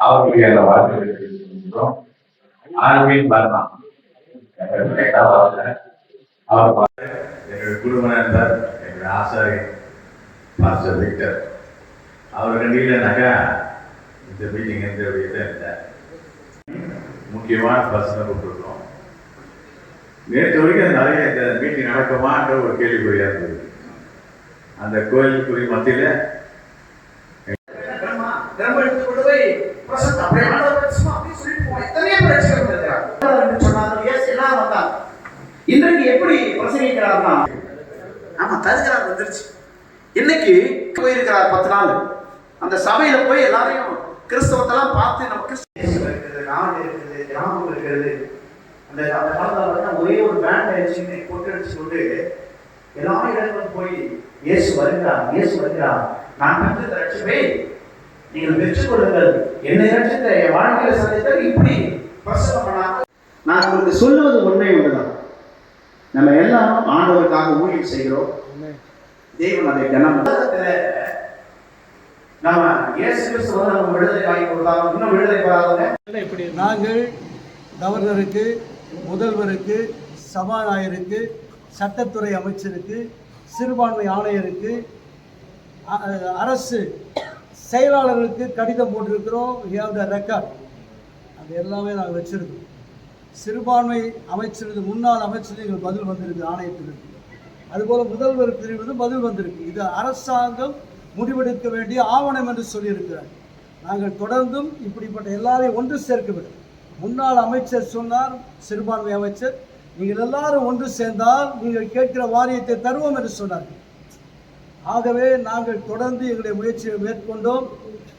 அவர்களுக்கு அந்த வாழ்த்துக்களை தெரிவிக்கின்றோம் ஆர்வின் பர்மா அவர் பா- எங்களுடைய குடும்ப நண்பர் எங்கள் ஆசாரி மாஸ்டர் விக்டர். அவர் ரெண்டு இல்லைனாக்கா இந்த மீட்டிங் எந்த இதில் இல்லை முக்கியமான பர்சனை கூப்பிட்டுருக்கோம் நேற்று வரைக்கும் நிறைய இந்த மீட்டிங் நடக்குமான்ற ஒரு கேள்விக்குறியாக இருந்தது. அந்த கோயிலுக்குரிய மத்தியில் பிரம்ம எடுத்துக் கொண்டு போய் பிரசன்னம், அப்படியே ஆண்டவர் பிரசன்னம் அப்படின்னு சொல்லிட்டு போவான். எத்தனையோ பேர் ரட்சிக்கப்பட்டு இருக்கிறாங்க. என்று சொன்னார்கள். Yes, எல்லாரும் வந்தாங்க. இன்றைக்கு எப்படி பிரசங்கிக்கிறார்னா ஆமா தருகிறார் வந்துருச்சு இன்னைக்கு போயிருக்கிறார் பத்து நாள் அந்த சபையில போய் எல்லாரையும் கிறிஸ்தவத்தெல்லாம் பார்த்து நம்ம கிறிஸ்தவ இருக்குது நாடு இருக்குது கிராமம் இருக்கிறது அந்த அந்த காலத்துல ஒரே ஒரு பேண்ட் அடிச்சு கொட்டு அடிச்சு கொண்டு எல்லா இடங்களும் போய் இயேசு வருகிறார் இயேசு வருகிறார் நான் பெற்ற ரட்சிப்பை நீங்கள் பெற்றுக்கொள்ளுங்கள் என்னை ரட்சித்த என் வாழ்க்கையில சந்தித்தால் இப்படி பண்ணாங்க நான் உங்களுக்கு சொல்லுவது உண்மை ஒன்றுதான். நம்ம எல்லாரும் ஆண்டவருக்காக ஊழியம் செய்கிறோம். தேவன் அதை கனம் நம்ம இயேசு கிறிஸ்து வந்து நம்ம விடுதலை வாங்கி கொடுத்தாலும் இன்னும் விடுதலை பெறாதவங்க நாங்கள் கவர்னருக்கு முதல்வருக்கு சபாநாயகருக்கு சட்டத்துறை அமைச்சருக்கு சிறுபான்மை ஆணையருக்கு அரசு செயலாளர்களுக்கு கடிதம் போட்டிருக்கிறோம். ஹேவ் த ரெக்கார்ட் அது எல்லாமே நாங்கள் வச்சுருக்கோம். சிறுபான்மை அமைச்சருக்கு முன்னாள் அமைச்சருக்கு எங்கள் பதில் வந்திருக்கு ஆணையத்திலிருந்து. அதுபோல் முதல்வர் பிரிவு பதில் வந்திருக்கு. இது அரசாங்கம் முடிவெடுக்க வேண்டிய ஆவணம் என்று சொல்லியிருக்கிறார். நாங்கள் தொடர்ந்தும் இப்படிப்பட்ட எல்லாரையும் ஒன்று சேர்க்க வேண்டும் முன்னாள் அமைச்சர் சொன்னார் சிறுபான்மை அமைச்சர் நீங்கள் எல்லாரும் ஒன்று சேர்ந்தால் நீங்கள் கேட்கிற வாரியத்தை தருவோம் என்று சொன்னார்கள். ஆகவே நாங்கள் தொடர்ந்து எங்களுடைய முயற்சியை மேற்கொண்டோம்.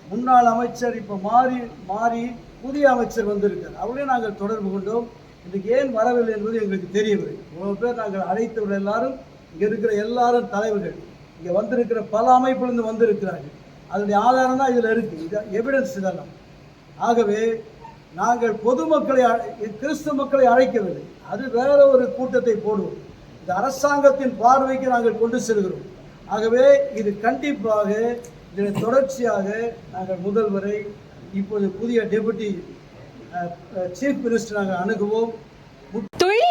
முன்னாள் அமைச்சர் இப்போ மாறி மாறி புதிய அமைச்சர் வந்திருக்கார். அவரையும் நாங்கள் தொடர்பு கொண்டோம். இன்றைக்கு ஏன் வரவில்லை என்பது எங்களுக்கு தெரியவில்லை. இவ்வளோ பேர் நாங்கள் அழைத்தவர்கள் எல்லாரும் இங்கே இருக்கிற எல்லாரும் தலைவர்கள். இங்கே வந்திருக்கிற பல அமைப்பிலிருந்து வந்திருக்கிறார்கள். அதனுடைய ஆதாரம் தான் இதில் இருக்குது இது எவிடன்ஸ் இதெல்லாம். ஆகவே நாங்கள் பொதுமக்களை அழை- மக்களை அழைக்கவில்லை. அது வேற ஒரு கூட்டத்தை போடுவோம். இந்த அரசாங்கத்தின் பார்வைக்கு நாங்கள் கொண்டு செல்கிறோம். ஆகவே இது கண்டிப்பாக இதில் தொடர்ச்சியாக நாங்கள் முதல்வரை இப்போது புதிய டெபுட்டி சீஃப் மினிஸ்டர் நாங்கள் அணுகுவோம்.